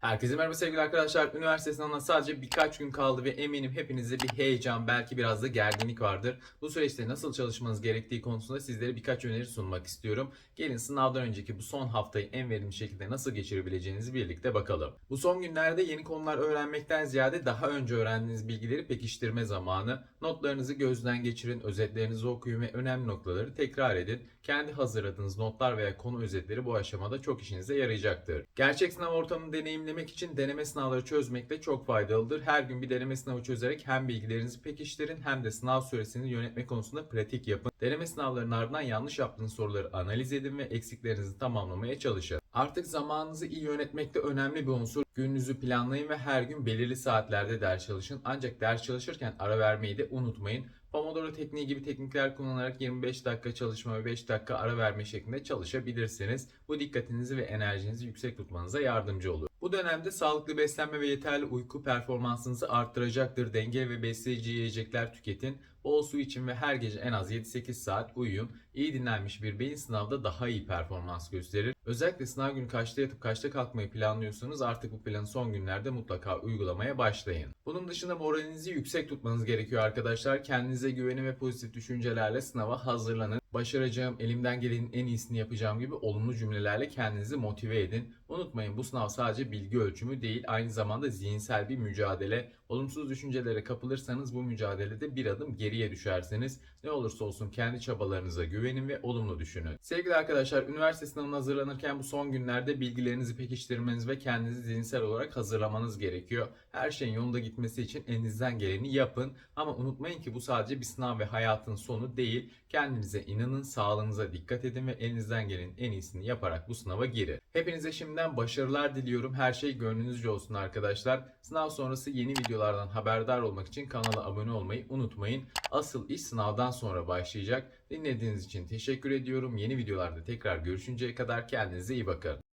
Herkese merhaba sevgili arkadaşlar. Üniversite sınavına sadece birkaç gün kaldı ve eminim hepinizde bir heyecan, belki biraz da gerginlik vardır. Bu süreçte nasıl çalışmanız gerektiği konusunda sizlere birkaç öneri sunmak istiyorum. Gelin sınavdan önceki bu son haftayı en verimli şekilde nasıl geçirebileceğinizi birlikte bakalım. Bu son günlerde yeni konular öğrenmekten ziyade daha önce öğrendiğiniz bilgileri pekiştirme zamanı. Notlarınızı gözden geçirin, özetlerinizi okuyun ve önemli noktaları tekrar edin. Kendi hazırladığınız notlar veya konu özetleri bu aşamada çok işinize yarayacaktır. Gerçek sınav ortamını deneyimlemek için deneme sınavları çözmek de çok faydalıdır. Her gün bir deneme sınavı çözerek hem bilgilerinizi pekiştirin hem de sınav süresini yönetme konusunda pratik yapın. Deneme sınavlarının ardından yanlış yaptığınız soruları analiz edin ve eksiklerinizi tamamlamaya çalışın. Artık zamanınızı iyi yönetmek de önemli bir unsur. Gününüzü planlayın ve her gün belirli saatlerde ders çalışın. Ancak ders çalışırken ara vermeyi de unutmayın. Pomodoro tekniği gibi teknikler kullanarak 25 dakika çalışma ve 5 dakika ara verme şeklinde çalışabilirsiniz. Bu dikkatinizi ve enerjinizi yüksek tutmanıza yardımcı olur. Bu dönemde sağlıklı beslenme ve yeterli uyku performansınızı arttıracaktır. Dengeli ve besleyici yiyecekler tüketin. Bol su için ve her gece en az 7-8 saat uyuyun. İyi dinlenmiş bir beyin sınavda daha iyi performans gösterir. Özellikle sınav günü kaçta yatıp kaçta kalkmayı planlıyorsanız artık bu planı son günlerde mutlaka uygulamaya başlayın. Bunun dışında moralinizi yüksek tutmanız gerekiyor arkadaşlar. Kendinize güvenin ve pozitif düşüncelerle sınava hazırlanın. Başaracağım, elimden gelenin en iyisini yapacağım gibi olumlu cümlelerle kendinizi motive edin. Unutmayın bu sınav sadece bilgi ölçümü değil, aynı zamanda zihinsel bir mücadele. Olumsuz düşüncelere kapılırsanız bu mücadelede bir adım geriye düşersiniz. Ne olursa olsun kendi çabalarınıza güvenin ve olumlu düşünün. Sevgili arkadaşlar, üniversite sınavına hazırlanırken bu son günlerde bilgilerinizi pekiştirmeniz ve kendinizi zihinsel olarak hazırlamanız gerekiyor. Her şeyin yolunda gitmesi için elinizden geleni yapın. Ama unutmayın ki bu sadece bir sınav ve hayatın sonu değil. Kendinize inanın, sağlığınıza dikkat edin ve elinizden gelenin en iyisini yaparak bu sınava girin. Hepinize şimdiden başarılar diliyorum. Her şey gönlünüzce olsun arkadaşlar. Sınav sonrası yeni videolardan haberdar olmak için kanala abone olmayı unutmayın. Asıl iş sınavdan sonra başlayacak. Dinlediğiniz için teşekkür ediyorum. Yeni videolarda tekrar görüşünceye kadar kendinize iyi bakın.